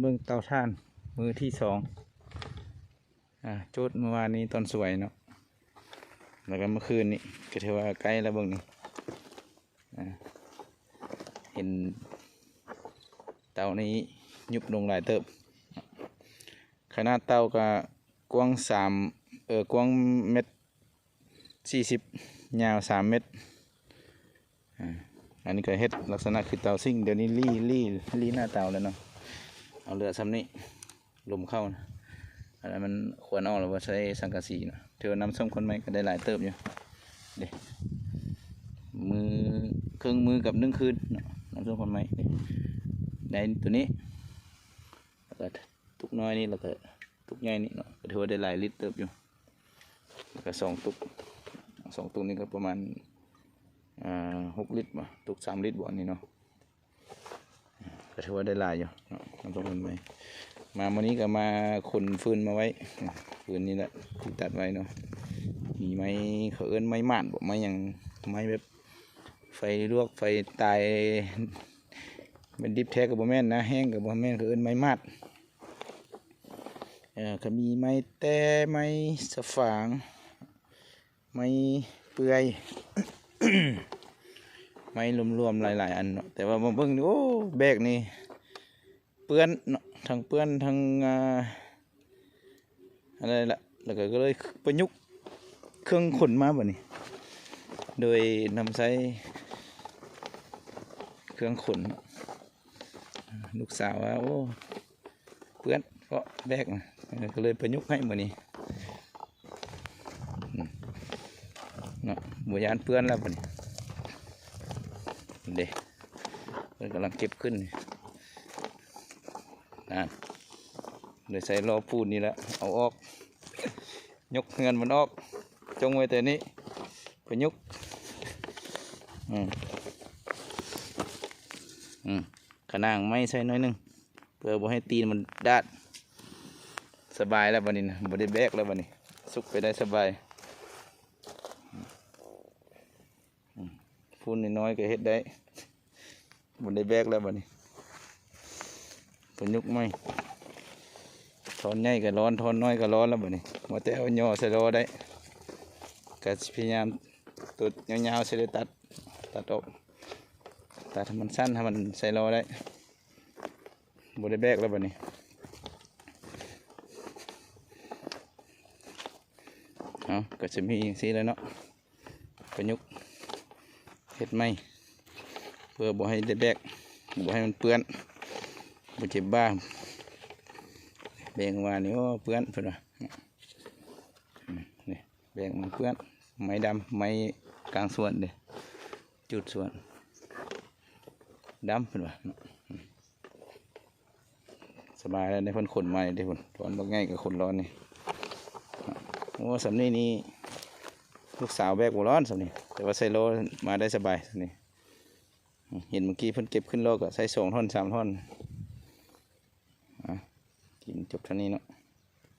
เบื้องเตาท่านมือที่สองอ่าจุดเมื่อวานนี้ตอนสวยเนาะแล้วก็เมื่อคืนนี้ก็ถือว่าใกล้แล้วเบื้องนี้อ่าเห็นเตานี้ยุบลงหลายเติบ ขนาดเตาก็กว้างสามเออกว้างเม็ดสี่สิบยาวสามเม็ดอ่าอันนี้ก็เฮ็ดลักษณะคือเตาซิ่งเดี๋ยวนี้รี่รี่รี่หน้าเตาแล้วเนาะ เอาเรือซ้ำนี้ลมเข้านะอันนั้นมันควรเอาหรือว่าใช้สังกะสีนะเธอน้ำส้มคนไหมก็ได้หลายเติบอยู่เด็มือเครื่องมือกับนึ่งคืนน้ำส้มคนไหมเด้ในตัวนี้แล้วก็ตุกน้อยนี่แล้วก็ตุกใหญ่นี่เนาะก็ถือว่าได้หลายลิตรเติบอยู่แล้วก็สองตุกสองตุกนี่ก็ประมาณอ่าหกลิตรบ่ตุกสามลิตรบ่อันนี้เนาะ ก็ถือว่าได้ลายอยู่เนาะน้ำต้มมันไปมาวันนี้ก็มาขนฟืนมาไว้ฟืนนี่แหละที่ตัดไว้เนาะมีไม้เขาเอิ้นไม้ม่านบ่ไม้หยังไม้แบบไฟลวกไฟตายเป็นดิบแท้กับบ่แม่นนะแห้งกับบ่แม่นเขาเอิ้นไม้มาดเออก็มีไม้แต่ไม้สะฝาง ไม้เปื่อย ไม้รวมๆหลาย ๆ อันเนาะแต่ว่ามาเบิ่งโอ้แบกนี่เปื้อนเนาะทั้งเปื้อนทั้งอะไรละแล้วก็เลยประยุกต์เครื่องขนมาแบ่นี้ โดยนำใช้เครื่องขนเนลูกสาวว่าโอ้เปื้อนเพราะแบกนะเออก็เลยประยุกต์ให้บ่นี้เนาะบ่ยานเปื้อนแล้วแบ่นี้ เด็กมันกำลังเก็บขึ้นนี่อ่านเลยใส่ล้อพูดนี่แหละเอาออก ยกเงินมันออก จงไว้แต่นี้ไปยกอืมอืมขนางไม่ใส่น้อยหนึงเพื่อบ่ให้ตีนมันดาดสบายแล้ววันนี้นะบ่ได้แบกแล้ววันนี้ สุกไปได้สบายอืม พูนน้อยๆก็เฮ็ดได้บ่ได้แบกแล้ววันนี้ประยุกไหมทอนใหญ่ก็ร้อนทอนน้อยก็ร้อนแล้วบัดนี้มาแต่เอาย่อใส่รอได้ก็พยายามตัดยาวๆใส่ได้ตัดตัดออกตัดให้มันสั้นให้มันใส่รอได้บ่ได้แบกแล้วบัดนี้เอาก็จะมีอย่างนี้แล้วเนาะประยุก เฮ็ดไหมเพื่อบ่ให้ได้แบกบ่ให้มันเปื้อนบ่เจ็บบ้าแบ่งว่านี่โอ้เพื่อนเพื่อนว่าอืมนี่แบ่งมันเพื่อนไม้ดำไม้กลางส่วนเด้จุดส่วนดำเพื่อนว่าอืมสบายแล้วในเพิ่นขนมาได้เพิ่นร้อนบ่ง่ายกับคนร้อนนี่โอ้สำนีนี่ ลูกสาวแบกบ่ร้อนสำนี่แต่ว่าใส่โลมาได้สบายสำนี่เห็นเมื่อกี้เพิ่นเก็บขึ้นโลก็ใส่สองท่อนสามท่อนกินจบเท่านี้เนาะ